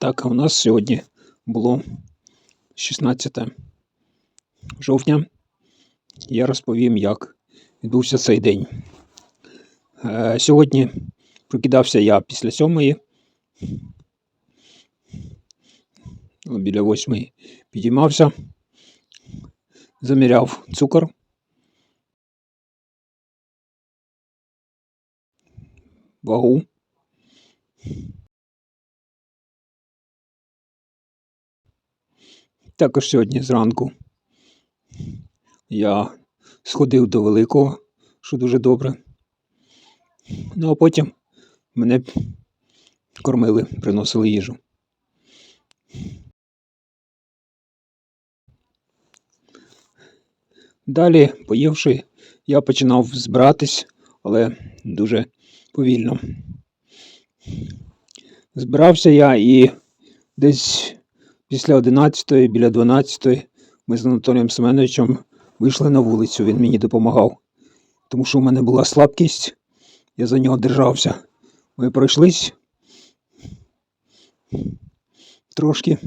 Так, у нас сьогодні було 16 жовтня. Я розповім, як відбувся цей день. Е, сьогодні прокидався я після сьомої. Ну, Біля восьмої підіймався, заміряв цукор. Вагу. Також сьогодні зранку я сходив до великого, що дуже добре. Ну а потім мене кормили, приносили їжу. Далі, поївши, я починав збиратись, але дуже повільно. Збирався я і десь після 11 біля 12 ми з Анатолієм Семеновичем вийшли на вулицю, він мені допомагав. Тому що у мене була слабкість, я за нього держався. Ми пройшлись трошки.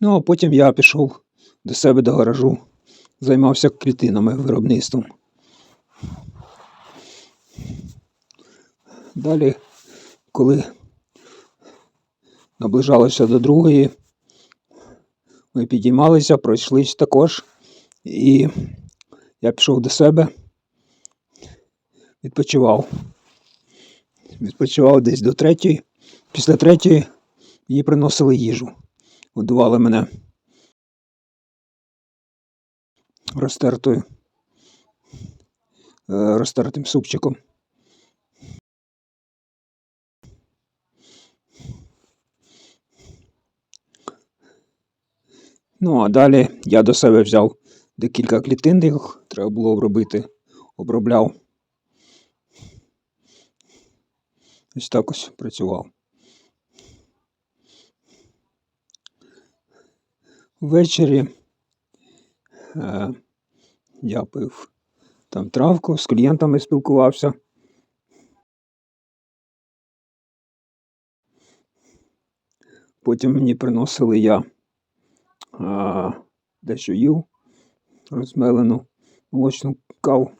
Ну, а потім я пішов до себе до гаражу, займався клітинами виробництвом. Далі, коли наближалося до другої, ми підіймалися, пройшлись також, і я пішов до себе, відпочивав. Відпочивав десь до третьої. Після третьої мені приносили їжу. Годували мене розтертою, е, розтертим супчиком. Ну, а далі я до себе взяв декілька клітин, їх треба було обробити, обробляв. Ось так ось працював. Ввечері е, я пив там травку, з клієнтами спілкувався. Потім мені приносили я дещо їв, розмелену молочну каву.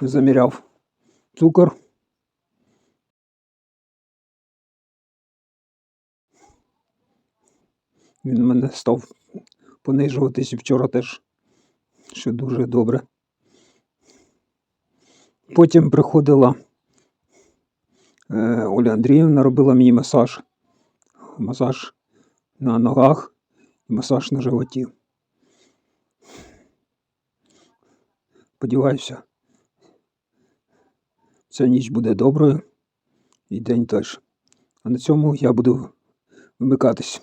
Заміряв цукор. Він у мене став понижуватись вчора теж, що дуже добре. Потім приходила Оля Андріївна, робила мені масаж. Масаж на ногах і масаж на животі. Сподіваюся, ця ніч буде доброю і день теж. А на цьому я буду вимикатись.